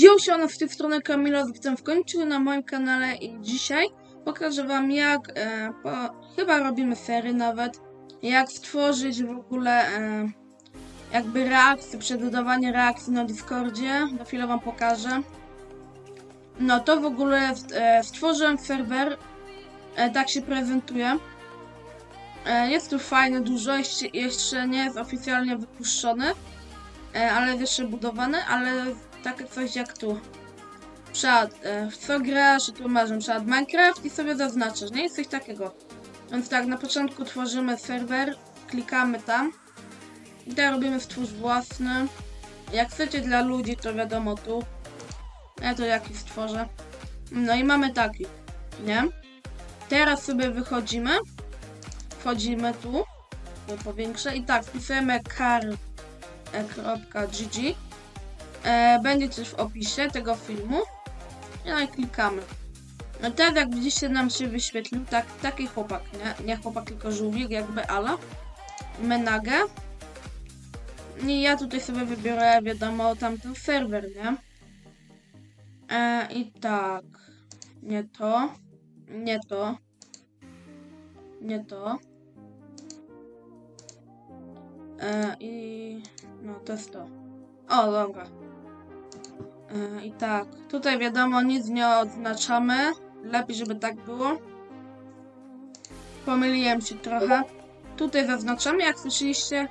Jo, siano, z tej strony Kamila, witam w końcu na moim kanale i dzisiaj pokażę wam jak, e, po, chyba robimy serię nawet, jak stworzyć w ogóle e, jakby reakcję, przebudowanie reakcji na Discordzie, za chwilę wam pokażę. No to w ogóle e, stworzyłem serwer, e, tak się prezentuje. E, jest tu fajne dużo, jeszcze, jeszcze nie jest oficjalnie wypuszczony, e, ale jest jeszcze budowany, ale takie coś jak tu. Przed, e, w co grasz tu masz przykład Minecraft i sobie zaznaczasz, nie? Jest coś takiego. Więc tak, na początku tworzymy serwer, klikamy tam. I teraz robimy stwórz własny. Jak chcecie dla ludzi, to wiadomo tu. Ja to jakiś stworzę. No i mamy taki, nie? Teraz sobie wychodzimy. Wchodzimy tu. To powiększę. I tak, wpisujemy car.gg. E, będzie też w opisie tego filmu. No i klikamy. No teraz jak widzicie nam się wyświetlił tak, taki chłopak, nie? Nie chłopak, tylko żółwik, jakby ala. Menagę. I ja tutaj sobie wybiorę, wiadomo, tamten serwer, nie? E, I tak. Nie to. Nie to. Nie to. E, I... No, to jest to. O, dobra. E, I tak, tutaj wiadomo, nic nie odznaczamy. Lepiej, żeby tak było. Pomyliłem się trochę. Tutaj zaznaczamy, jak słyszeliście.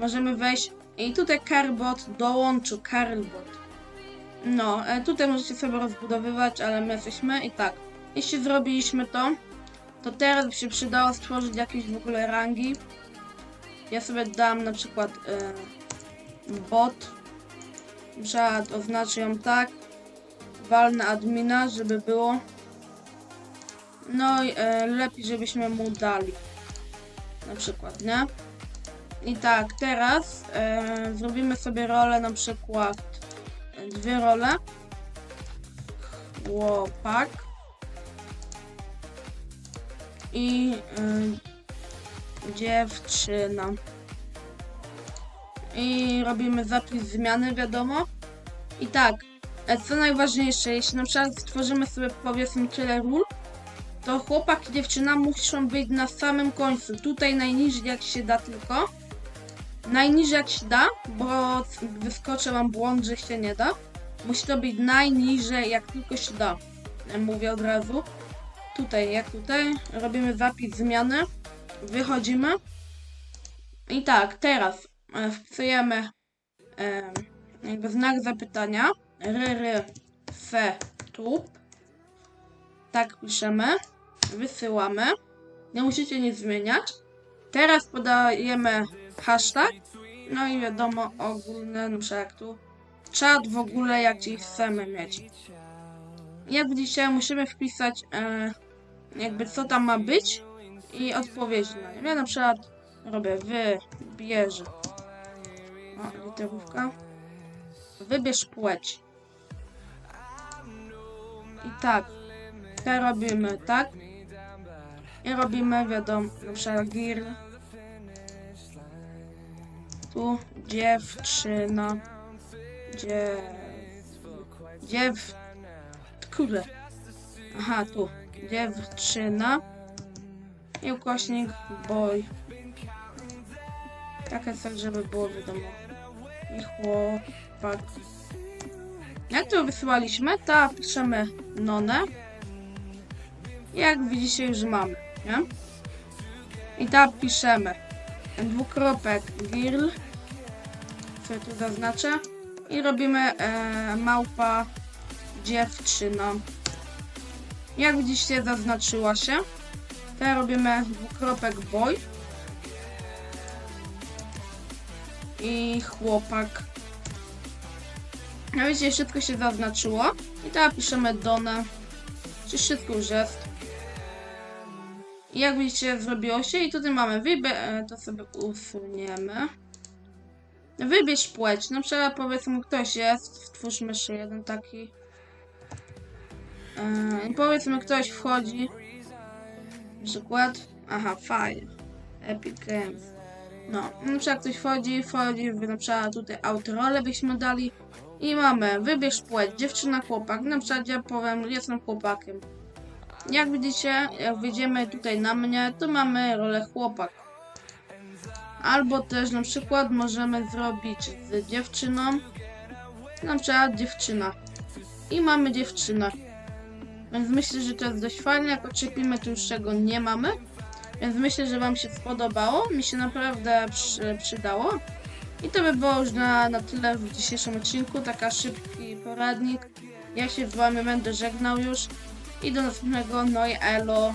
Możemy wejść. I tutaj Carbot dołączył, Carbot. No, e, tutaj możecie sobie rozbudowywać, ale my jesteśmy. I tak, jeśli zrobiliśmy to, to teraz by się przydało stworzyć jakieś w ogóle rangi. Ja sobie dam na przykład e, bot. Trzeba oznaczyć ją tak. Walnę admina, żeby było. No i e, lepiej, żebyśmy mu dali. Na przykład, nie? I tak, teraz e, zrobimy sobie rolę na przykład e, dwie role. Chłopak. I e, dziewczyna. I robimy zapis zmiany, wiadomo. I tak, e, co najważniejsze, jeśli na przykład stworzymy sobie powiedzmy tyle ról, to chłopak i dziewczyna muszą być na samym końcu. Tutaj najniżej jak się da tylko. Najniżej jak się da, bo wyskoczy wam błąd, że się nie da. Musi to być najniżej jak tylko się da. Ja Mówię od razu. Tutaj, jak tutaj, robimy zapis zmiany. Wychodzimy. I tak, teraz e, wpisujemy jakby znak zapytania. Ryry tup. Tak piszemy. Wysyłamy. Nie musicie nic zmieniać. Teraz podajemy hashtag. No i wiadomo ogólne, przykład jak tu czat w ogóle jaki chcemy mieć. Jak widzicie musimy wpisać e, jakby co tam ma być i odpowiedź na nie. Ja na przykład robię wybierz. Literówka. Wybierz płeć. I tak. To robimy tak. I robimy, wiadomo, na przykład. Tu dziewczyna. Dziew... Dziew... Kurde. Aha, tu. Dziewczyna. I ukośnik boy. Takie coś, żeby było wiadomo. I chłopak. Jak to wysyłaliśmy, to piszemy nonę. Jak widzicie już mamy, nie? I tam piszemy dwukropek girl. Co tu zaznaczę? I robimy e, małpa dziewczyna. Jak widzicie zaznaczyła się. Teraz robimy dwukropek boy. I chłopak. No widzicie, wszystko się zaznaczyło. I teraz piszemy Dona. Czy wszystko już jest. I jak widzicie, zrobiło się. I tutaj mamy wybierz, to sobie usuniemy. Wybierz płeć. Na przykład powiedzmy ktoś jest, stwórzmy jeszcze jeden taki. Yy, powiedzmy ktoś wchodzi. Na przykład. Aha, fajnie. Epic Games. No, na przykład ktoś wchodzi, wchodzi, na przykład tutaj autorole byśmy dali. I mamy wybierz płeć, dziewczyna, chłopak. Na przykład ja powiem, jestem chłopakiem. Jak widzicie, jak wyjdziemy tutaj na mnie, to mamy rolę chłopak. Albo też na przykład możemy zrobić z dziewczyną, na przykład dziewczyna. I mamy dziewczynę. Więc myślę, że to jest dość fajne. Jak odczepimy, to już czego nie mamy. Więc myślę, że Wam się spodobało. Mi się naprawdę przy, przydało. I to by było już na, na tyle w dzisiejszym odcinku. Taka szybki poradnik. Ja się z Wami będę żegnał już. I do następnego. No i elo.